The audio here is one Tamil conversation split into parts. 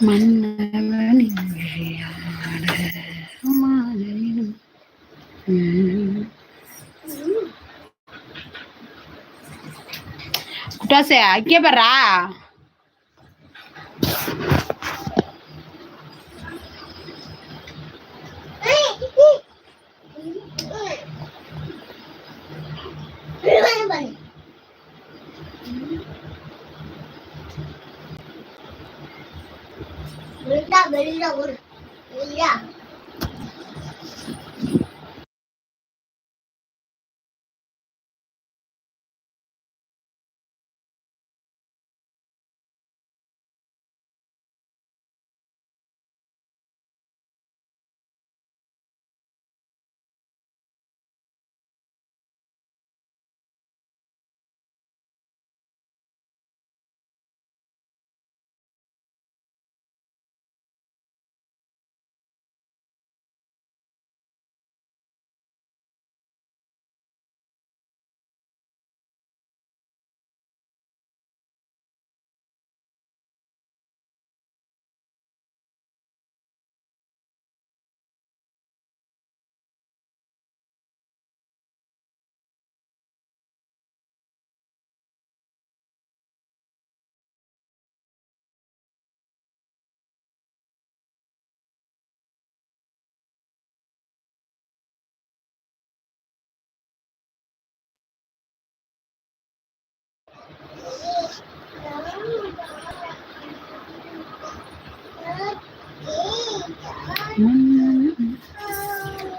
மன்னவனின் விழியாட மாலையிடும் ம். குட்டாசே அக்கே பர்றா வெளியில ஒரு இல்லையா?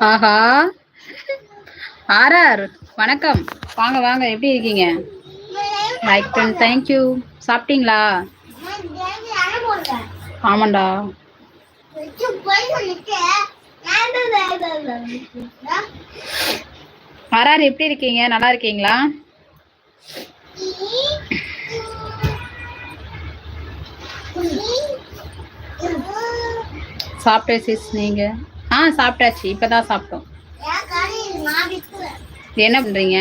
ஆஹா. ஆர்ஆர் வணக்கம். வாங்க வாங்க எப்படி இருக்கீங்க? லைக் பண்ண தேங்க்யூ சாப்பிட்டீங்களா? ஆமாண்டா. ஆர்ஆர் எப்படி இருக்கீங்க? நல்லா இருக்கீங்களா? சாப்பிட்டேன் சிஸ் நீங்கள் ஆ சாப்பிட்டாச்சு. இப்பதான் சாப்பிட்டோம். என்ன பண்றீங்க?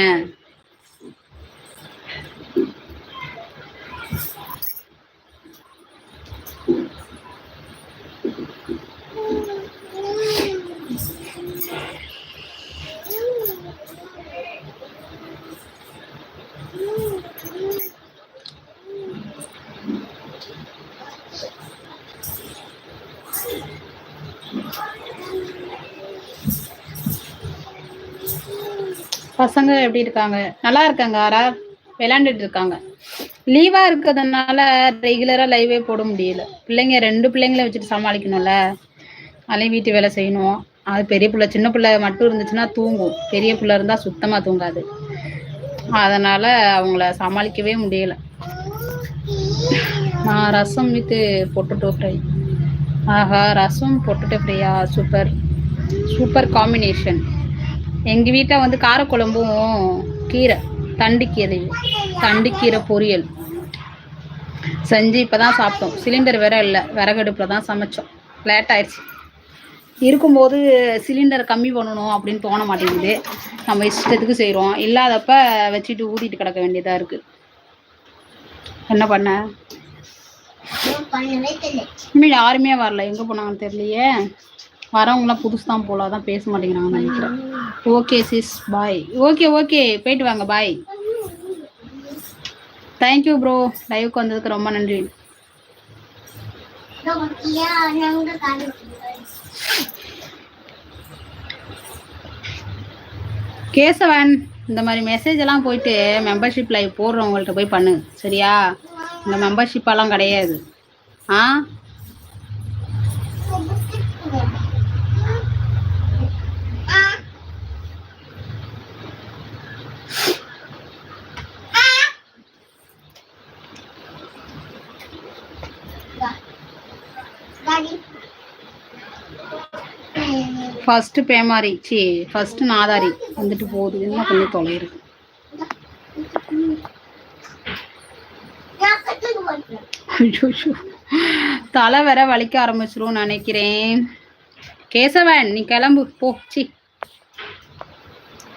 பசங்க எப்படி இருக்காங்க? நல்லா இருக்காங்க ஆரா விளையாண்டுட்டு இருக்காங்க. லீவா இருக்கிறதுனால ரெகுலரா லைவே போட முடியல. பிள்ளைங்க ரெண்டு பிள்ளைங்கள வச்சுட்டு சமாளிக்கணும்ல? அதையும் வீட்டு வேலை செய்யணும். அது பெரிய பிள்ளை சின்ன பிள்ளை மட்டும் இருந்துச்சுன்னா தூங்கும். பெரிய பிள்ளை இருந்தா சுத்தமா தூங்காது. அதனால அவங்கள சமாளிக்கவே முடியல. நான் ரசம் வித்து பொட்டுட்டோ ஃப்ரை ஆஹா ரசம் பொட்டுட்டோ ஃப்ரையா சூப்பர் சூப்பர் காம்பினேஷன் எங்கள் வீட்டில் வந்து காரக்குழம்பும் கீரை தண்டுக்கீரை தண்டுக்கீரை பொரியல். செஞ்சு இப்போ தான் சாப்பிட்டோம். சிலிண்டர் வேற இல்லை விறகடுப்பில் தான் சமைச்சோம். லேட் ஆயிடுச்சு. இருக்கும்போது சிலிண்டர் கம்மி பண்ணணும் அப்படின்னு தோண மாட்டேங்குது. நம்ம இஷ்டத்துக்கு செய்கிறோம் இல்லாதப்ப வச்சுட்டு ஊதிட்டு கிடக்க வேண்டியதாக இருக்குது என்ன பண்ண? யாருமே வரல. எங்கே போனாங்கன்னு தெரியலையே. வரவங்களாம் புதுசு தான் போல அதான் பேச மாட்டேங்கிறாங்கன்னு நினைக்கிறேன். Okay sis bye okay okay போயிட்டு வாங்க பாய் தேங்க்யூ ப்ரோ லைவுக்கு வந்ததுக்கு ரொம்ப நன்றி. கேசவன் இந்த மாதிரி மெசேஜ் எல்லாம் போயிட்டு மெம்பர்ஷிப் லைவ் போடுறவங்கள்ட்ட போய் பண்ணு சரியா? இந்த மெம்பர்ஷிப் எல்லாம் கிடையாது. ஆ? ஃபர்ஸ்ட் பேமாரி சி ஃபர்ஸ்ட் நாதாரி வந்துட்டு போகுது. என்ன பண்ணி தொலைகிறது தலை வேற வலிக்க ஆரம்பிச்சிரும் நினைக்கிறேன். கேசவன் நீ கிளம்பு. போ சி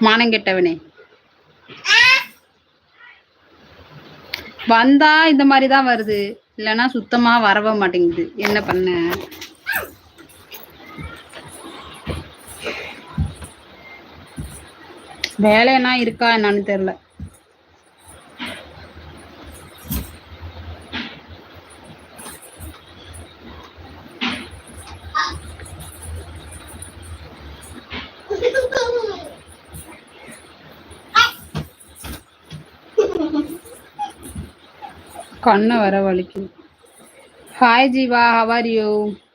மானங்கெட்டவனே வந்தா இந்த மாதிரி தான் வருது. இல்லைன்னா சுத்தமா வரவே மாட்டேங்குது. என்ன பண்ண? வேலைன்னா இருக்கா என்னன்னு தெரியல. கண்ணை வர வலிக்குது. ஹாய் ஜீவா ஹவர் யூ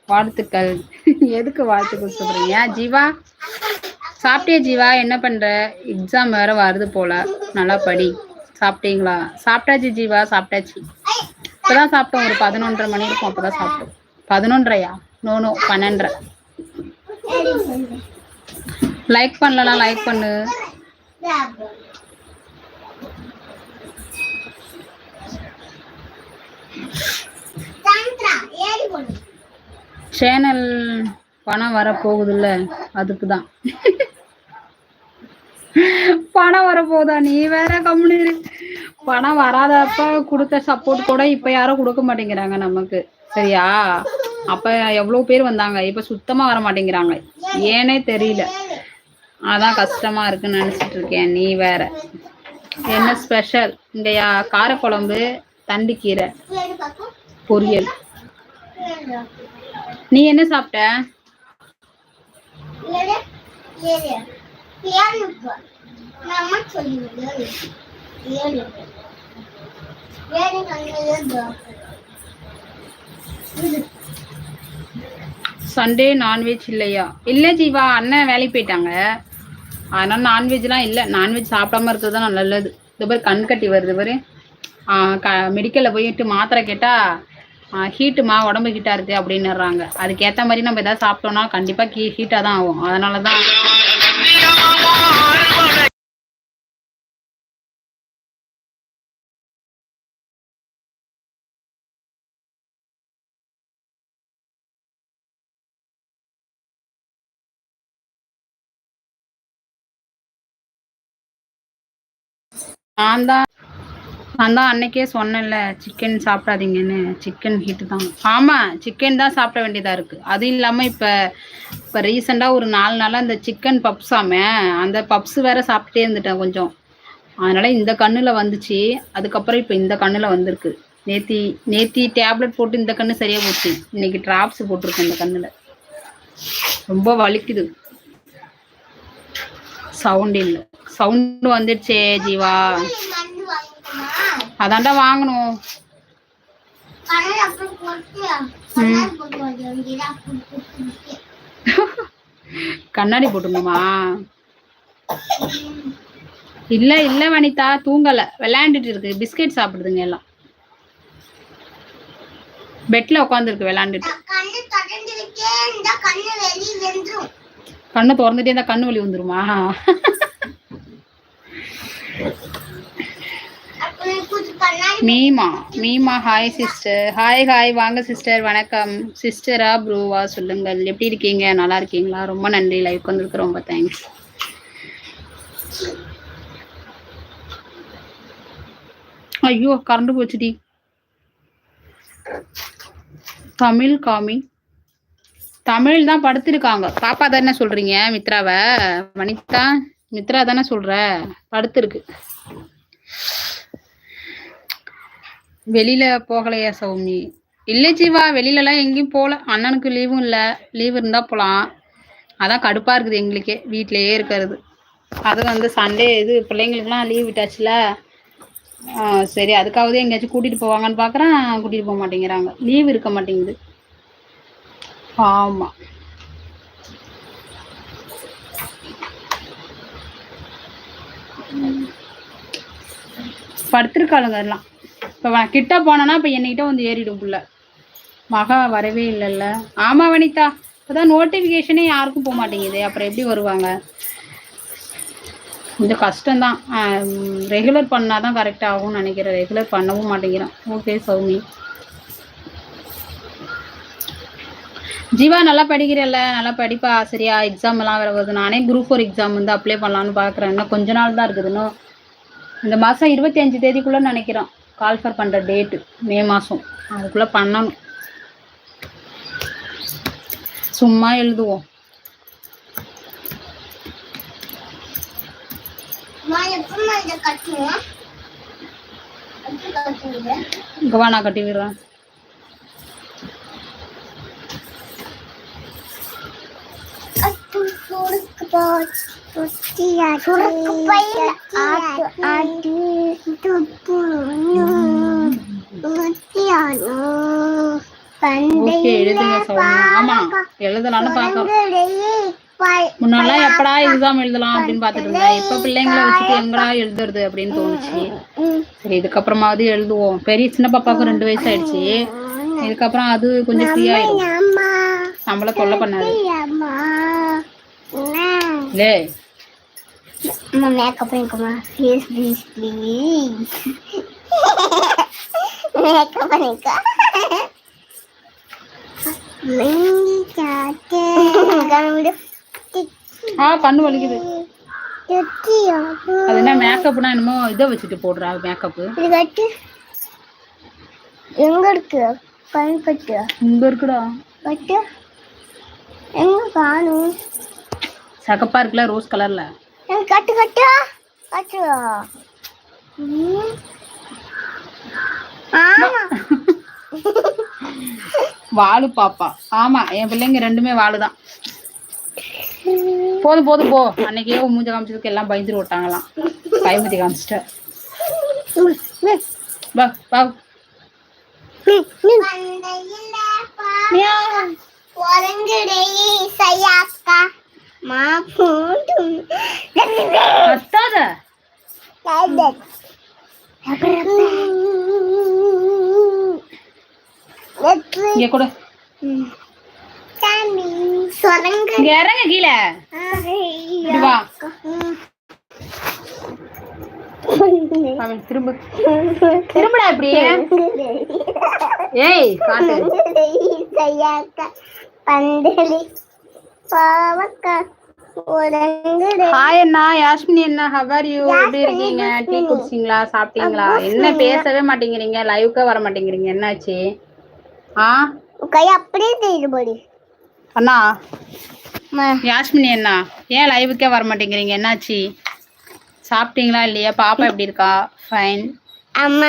வாழ்த்துக்கள். எதுக்கு வாழ்த்துக்கள் சொல்றீங்க? ஜீவா சாப்பிட்டே ஜீவா? என்ன பண்ற? எக்ஸாம் வேற வருது போல. நல்லா படி. சாப்பிட்டீங்களா? சாப்பிட்டாச்சு ஜீவா சாப்பிட்டாச்சு. இப்பதான் சாப்பிட்டோம். ஒரு பதினொன்றரை மணி இருக்கும் அப்பதான் சாப்பிட்டோம். பதினொன்றையா நோ நோ பன்னெண்டரை. லைக் பண்ணலாம் லைக் பண்ணு. சேனல் பணம் வர போகுதுல்ல அதுக்கு தான் பணம் வரப்போதா நீ வேற கம்முனு பணம் வராதப்ப கொடுத்த சப்போர்ட் கூட இப்ப யாரும் கொடுக்க மாட்டேங்கிறாங்க நமக்கு. சரியா? அப்ப எவ்வளவு பேர் வந்தாங்க? இப்ப சுத்தமா வர மாட்டேங்கிறாங்க. ஏனே தெரியல. அதான் கஷ்டமா இருக்குன்னு நினைச்சிட்டு இருக்கேன் நீ வேற. என்ன ஸ்பெஷல் இங்கயா காரக்குழம்பு தண்டிக்கீரை பொரியல். நீ என்ன சாப்பிட்ட? ஏழுகள் ஏறி ஏறி ஏழுகள் சண்டே நான்வெஜ் இல்லையா? இல்ல ஜீவா அண்ணன் வேலைக்கு போயிட்டாங்க. அதனால நான்வெஜ்லாம் இல்லை. நான்வெஜ் சாப்பிடாம இருக்கிறது தான் நல்லது. இது மாதிரி கண் கட்டி வருது பாரு. மெடிக்கலில் போயிட்டு மாத்திரை கேட்டா ஹீட்டுமா உடம்பு ஹீட்டாக இருக்கு அப்படின்னுறாங்க. அதுக்கேற்ற மாதிரி நம்ம எதாவது சாப்பிட்டோம்னா கண்டிப்பாக கீ ஹீட்டாக தான் ஆகும். அதனால தான் நான் தான் நான் தான் அன்னைக்கே சொன்னேன்ல சிக்கன் சாப்பிடாதீங்கன்னு. சிக்கன் ஹீட்டு தான். ஆமாம் சிக்கன் தான் சாப்பிட வேண்டியதாக இருக்குது அதுவும் இல்லாமல் இப்போ இப்போ ரீசெண்டாக ஒரு நாலு நாளாக இந்த சிக்கன் பப்ஸாமே அந்த பப்ஸ் வேற சாப்பிட்டே இருந்துட்டேன் கொஞ்சம். அதனால் இந்த கண்ணில் வந்துச்சு. அதுக்கப்புறம் இப்போ இந்த கண்ணில் வந்திருக்கு. நேத்தி நேத்தி டேப்லெட் போட்டு இந்த கண்ணு சரியாக போச்சு. இன்னைக்கு ட்ராப்ஸ் போட்டிருக்கேன் இந்த கண்ணில். ரொம்ப வலிக்குது. சவுண்ட் இல்லை. சவுண்டு வந்துடுச்சே ஜீவா. அதான்டா வாங்கணும். கண்ணாடி போட்டு வந்து வேண்டியதா அப்படி கொடுத்து கண்ணாடி போட்டுணுமா இல்ல இல்ல வனிதா தூங்கல. விளையாண்டுட்டு இருக்கு. பிஸ்கெட் சாப்பிடுதுங்க எல்லாம். பெட்ல உட்காந்துருக்கு விளையாண்டுட்டு. கண்ணு திறந்துட்டே இருந்தா கண்ணு வலி வந்துருமா? மீமா மீமா ஹாய் சிஸ்டர் ஹாய் ஹாய் வாங்க சிஸ்டர் வணக்கம். சிஸ்டரா ப்ரூவா சொல்லுங்கள். எப்படி இருக்கீங்க? நல்லா இருக்கீங்களா? ரொம்ப நன்றி. லைவ் வந்திருக்கு ரொம்ப தேங்க்ஸ் ஐயோ கரண்ட் போச்சுடி. தமிழ் காமி. தமிழ் தான் படுத்திருக்காங்க. பாப்பா தானே சொல்றீங்க? மித்ராவை. வனிதா மித்ரா தானே சொல்ற? படுத்திருக்கு. வெளியில போகலையா சௌமி? இல்ல ஜீவா வெளியில எல்லாம் எங்கேயும் போகல. அண்ணனுக்கு லீவும் இல்ல. லீவ் இருந்தா போலாம். அதான் கடுப்பா இருக்குது எங்களுக்கே. வீட்லயே இருக்கிறது. அது வந்து சண்டே இது பிள்ளைங்களுக்குலாம் லீவ் விட்டாச்சுல. சரி அதுக்காவது எங்கேயாச்சும் கூட்டிட்டு போவாங்கன்னு பாக்குறேன். கூட்டிட்டு போக மாட்டேங்கிறாங்க. லீவ் இருக்க மாட்டேங்குது. ஆமா. படுத்திருக்காளுங்க எல்லாம் இப்போ கிட்ட போனேன்னா இப்போ என்கிட்ட வந்து ஏறிடும் புள்ள. மகா வரவே இல்லைல்ல. ஆமாம் வனிதா. இப்போதான் நோட்டிஃபிகேஷனே யாருக்கும் போக மாட்டேங்குது. அப்புறம் எப்படி வருவாங்க? கொஞ்சம் கஷ்டம்தான். ரெகுலர் பண்ணால் தான் கரெக்டாக ஆகும்னு நினைக்கிறேன். ரெகுலர் பண்ணவும் மாட்டேங்கிறேன். ஓகே சௌமி. ஜீவா நல்லா படிக்கிறல்ல? நல்லா படிப்பா? சரியா? எக்ஸாம் எல்லாம் வேறு வருது. நானே குரூப் ஃபோர் எக்ஸாம் வந்து அப்ளை பண்ணலான்னு பார்க்குறேன் இன்னும் கொஞ்ச நாள் தான் இருக்குது. இன்னும் இந்த மாதம் இருபத்தி அஞ்சு தேதிக்குள்ளே நினைக்கிறோம். கால்ஃபர் பண்ணுற டேட்டு மே மாதம் அதுக்குள்ளே பண்ணணும். சும்மா எழுதுவோம். அம்மா எப்பமா இதை கட்டணும் எப்படி கட்டுறது இங்கே வா நான் கட்டி விடுறேன். சுருக்கு முன்னாடிலாம் எப்படா எக்ஸாம் எழுதலாம் அப்படின்னு பார்த்துட்டு இருந்தேன். இப்போ பிள்ளைங்களை வச்சுட்டு எங்கடா எழுதுறது அப்படின்னு தோணுச்சு. சரி இதுக்கப்புறமாவது எழுதுவோம். பெரிய சின்ன பாப்பாவுக்கு ரெண்டு வயசு ஆயிடுச்சு இதுக்கப்புறம் அது கொஞ்சம் ஃப்ரீ ஆயிடும். அம்மா நம்மள தொல்லை பண்ணாது. அம்மா லே. அம்மா மேக்கப் பண்ணிக்கோமா ப்ளீஸ் ப்ளீஸ் ப்ளீஸ் மேக்கப் பண்ணிக்கோ. ஆ கண்ணு வலிக்குது. அது என்ன மேக்கப்னா என்னமோ இதை வச்சுட்டு போடுறா கட்டு. எங்க இருக்கு? கண் கட்டு இங்க இருக்குடா. கட்டு எங்க காணும்? சகப்பா இருக்குல்ல ரோஸ் கலர்ல. கட்டு கட்டு. கட்டு. வாலு பாப்பா. ஆமா என் பிள்ளைங்க ரெண்டுமே வாலு தான் போதும் போதும் போ. அன்னைக்கே மூஞ்ச காமிச்சதுக்கு எல்லாம் பயந்துட்டு விட்டாங்களாம். பயமுத்தி காமிச்சிட்ட வா வா. கத்தாத இங்க கூட இங்க இறங்க கீழே வா அவன் திரும்ப திரும்படா இப்படி ஏய் காட்டு ஹாய் அண்ணா யாஸ்மினி அண்ணா ஹவர் யூ எப்படி இருக்கீங்க? டீ குடிச்சிங்களா? சாப்பிட்டீங்களா? என்ன பேசவே மாட்டேங்கிறீங்க? லைவ்க்கே வர மாட்டேங்கிறீங்க. என்னாச்சு? ஆ? கை அப்படியே தெரியுது அண்ணா யாஸ்மினி அண்ணா ஏன் லைவுக்கே வர மாட்டேங்கிறீங்க? என்னாச்சு? சாப்பிட்டீங்களா இல்லையா? பாப்பா எப்படி இருக்கா? ஃபைன் அம்மா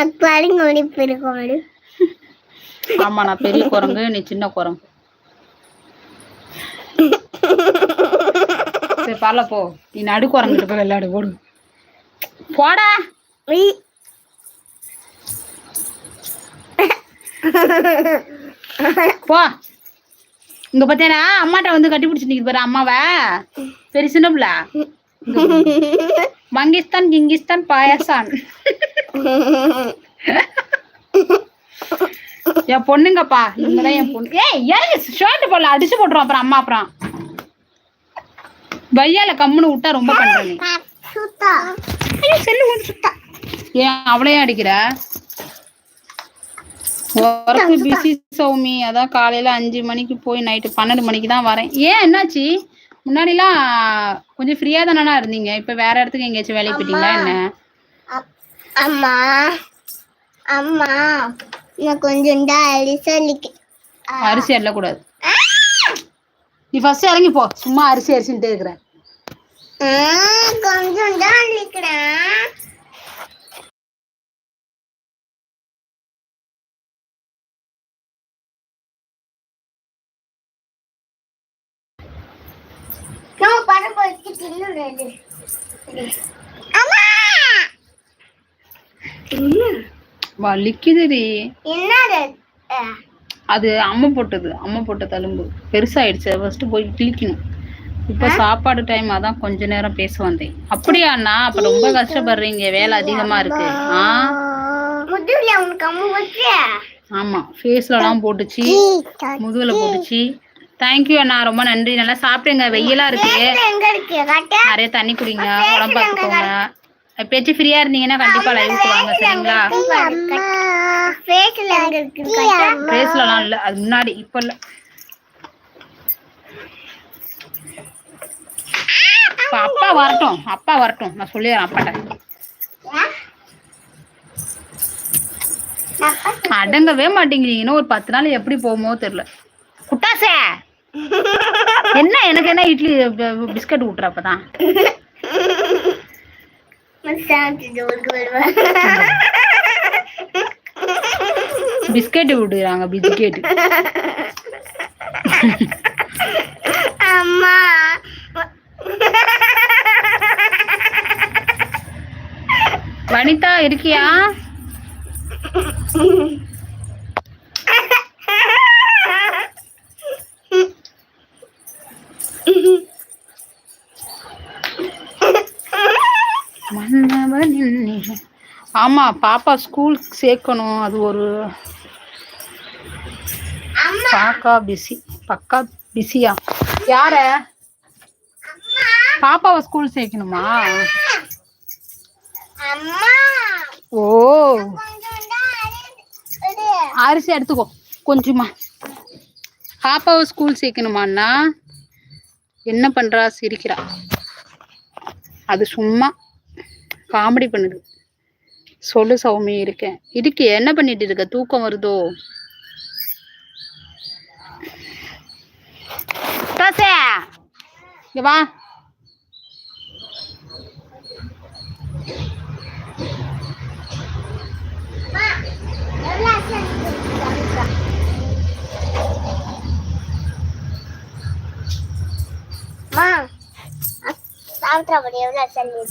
போயிருக்கோம் ஆமா நான் பெரிய குரங்கு நீ சின்ன குரங்கு. சரி பரல போ. நீ நடு குரங்கிட்டு போய் விளையாடு போடு. போடா போ. இங்க பாத்தியாடா அம்மாட்ட வந்து கட்டி பிடிச்சி நிக்குது பாரு அம்மாவ. பிள்ளை மங்கிஸ்தான் கிங்கிஸ்தான் பாயாசான். என் பொண்ணுங்கப்பா இவங்கதான் என் பொண்ணு. ஏய் எனக்கு ஷர்ட் போடல அடிச்சு போட்டுரும் அப்புறம் அம்மா அப்புறம். பையால கம்முன்னு விட்டா ரொம்ப பண்ற நீ சுத்தா. ஐயோ செல்லு வந்து சுத்தா. ஏன் அவளையும் அடிக்கிற? Work busy Sowmi. அதான் காலையில அஞ்சு மணிக்கு போய் நைட்டு பன்னெண்டு மணிக்கு தான் வரேன். ஏன் என்னாச்சு? முன்னாடிலாம் கொஞ்சம் ஃப்ரீயா தானே இருந்தீங்க? இப்ப வேற இடத்துக்கு எங்கேயாச்சும் வேலைக்கு போயிட்டீங்களா என்ன? அம்மா அம்மா நான் கொஞ்சம் அடி சொல்லிக்க அரிசி அள்ளக்கூடாது நீ ஃபர்ஸ்ட் இறங்கி போ. சும்மா அரிசி அரிசின்ட்டே இருக்கிற கொஞ்சம் தான் அம்மா! வலிக்குதுடி. என்னது அது அம்மை போட்டது அம்மை போட்ட தழும்பு. பெருசாயிடுச்சு. ஃபர்ஸ்ட் போய் கிழிக்கணும். இப்ப சாப்பாடு டைம் அதான் கொஞ்ச நேரம் பேச வந்தேன். அப்படியா அண்ணா அப்ப ரொம்ப கஷ்டப்படுறீங்க. வேலை அதிகமா இருக்கு. ஆ? ஆமா. ஃபேஸ்ல எல்லாம் போட்டுச்சு. முதுகுல போட்டுச்சு. தேங்க்யூ அண்ணா. ரொம்ப நன்றி. நல்லா சாப்பிடுங்க. வெயிலா இருக்கு. நிறைய தண்ணி குடிங்க. உடம்பு பார்த்துக்கோங்க எப்பயாச்சும் ஃப்ரீயா இருந்தீங்கன்னா கண்டிப்பா லைவுக்கு வாங்க சரிங்களா? ஃபேஸ்லலாம் இல்ல அது முன்னாடி இப்ப இல்ல அப்பா வரட்டும் அப்பா வரட்டும். நான் சொல்லிடுறேன் அப்பாட்ட. அடங்கவே மாட்டேங்கிறீங்க. இன்னும் ஒரு பத்து நாள் எப்படி போகுமோ தெரியல. குட்டாசே! என்ன எனக்கு என்ன இட்லி பிஸ்கட் விட்டுற அப்பதான் சாப்பிட்டு ஊருக்கு வருவேன் பிஸ்கெட் விடுறாங்க பிஸ்கெட் அம்மா. வனிதா இருக்கியா? ஆமா பாப்பா ஸ்கூல் சேர்க்கணும். அது ஒரு பாக்கா பிஸி பக்கா பிஸியா யார? பாப்பாவை ஸ்கூல் சேர்க்கணுமா? ஓ. அரிசி எடுத்துக்கோ. கொஞ்சமா. பாப்பாவை ஸ்கூல் சேர்க்கணுமாண்ணா என்ன பண்றா? சிரிக்கிறா. அது சும்மா. காமெடி பண்ணுது. சொல்லு சௌமி இருக்கேன். இருக்கு என்ன பண்ணிட்டு இருக்க? தூக்கம் வருதோ? வா. சாவித்ரா எவ்வளோ செல்லு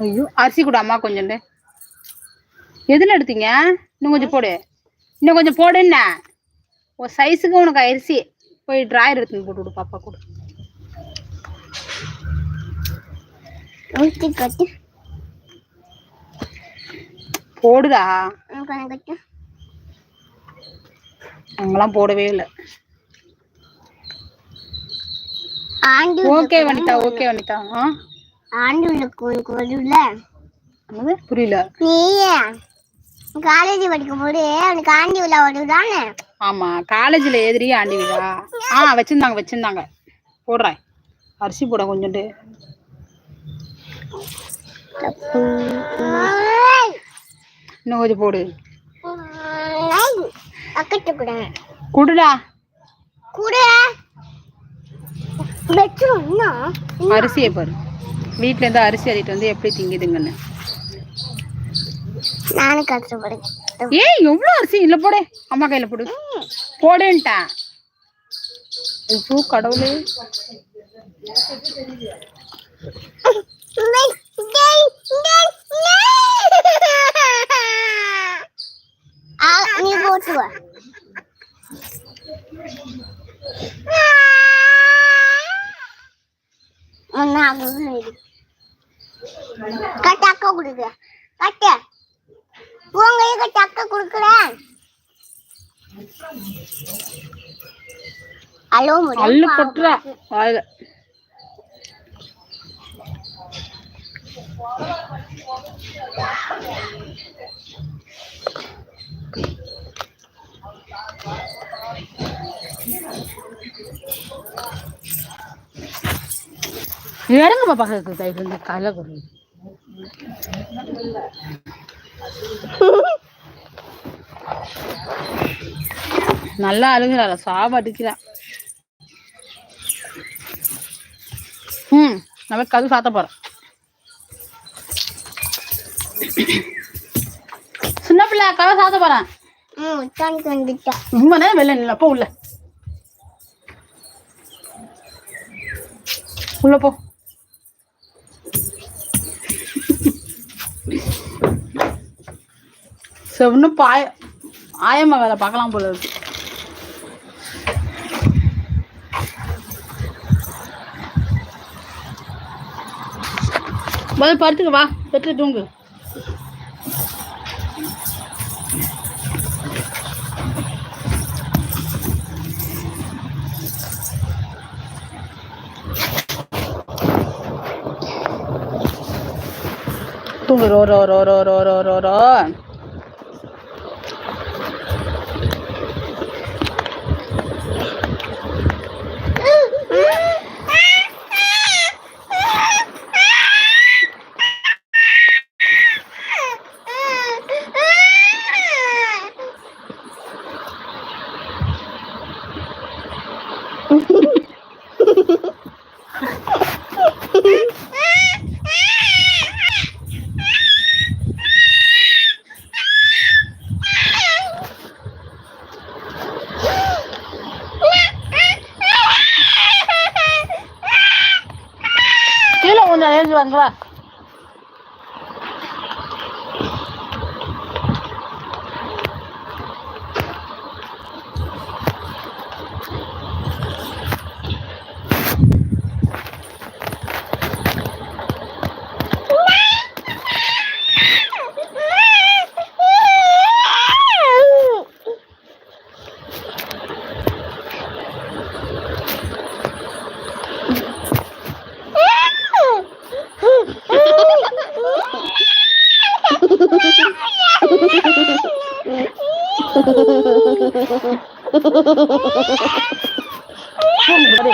ஐயோ அரிசி கூட அம்மா கொஞ்சோண்டு எதுல எடுத்தீங்க? இன்னும் கொஞ்சம் போடு. இன்னும் கொஞ்சம் போடு என்ன? ஒரு சைஸுக்கு உனக்கு அரிசி. போய் ட்ராயர் எடுத்துன்னு போட்டு விடு பாப்பா கூட. கொஞ்சம் கட்டு. அங்கெல்லாம் போடவே இல்லை. Okay Vanitha okay Vanitha. ஆ? ஆண்டு உனக்கு வரும்ல புரியல. நீ காலேஜ் படிக்கும் போது அவனுக்கு ஆண்டி விழா வருதானே ஆமா காலேஜ்ல எதிரி ஆண்டி விழா ஆ வச்சிருந்தாங்க வச்சிருந்தாங்க. போடுறேன் அரிசி போட கொஞ்சோண்டு. இன்னும் கொஞ்சம் போடு. அக்கட்டு கூட. குடுடா. கூட. அரிசியை பாரு. வீட்ல இருந்து அரிசி அள்ளிட்டு வந்து எப்படி திங்குதுங்கன்னு? நானும் ஏய் எவ்வளவு அரிசி? இல்ல போடு. அம்மா கையில போடு. போடுன்ட்டேன் ஐயோ கடவுளே. நீ போட்டு வா கட்ட அக்கா கொடுக்க. கட்ட. உங்க கட்ட அக்கா கொடுக்குறேன் ஹலோ அள்ளு கொட்டுறா. வாயில. இறங்க பாப்பா தயவு செஞ்சு காலைல கொடு. நல்லா அழுகுறாள் சாவ அடிக்கிறா. ம் நம்ம கது சாத்த போறோம். சின்ன பிள்ளை கதை சாத்த போறேன். ரொம்ப நேரம் வெளில நில்ல போ உள்ள. உள்ள போ. செவனு பாய ஆயம்மா வேலை பார்க்கலாம் போல இருக்கு. முதல்ல படுத்துக்க வா பெற்று தூங்கு. तुम रो रो रो रो रो रो रो रो கீழே கொஞ்சம் எழுந்து ¡Hombre!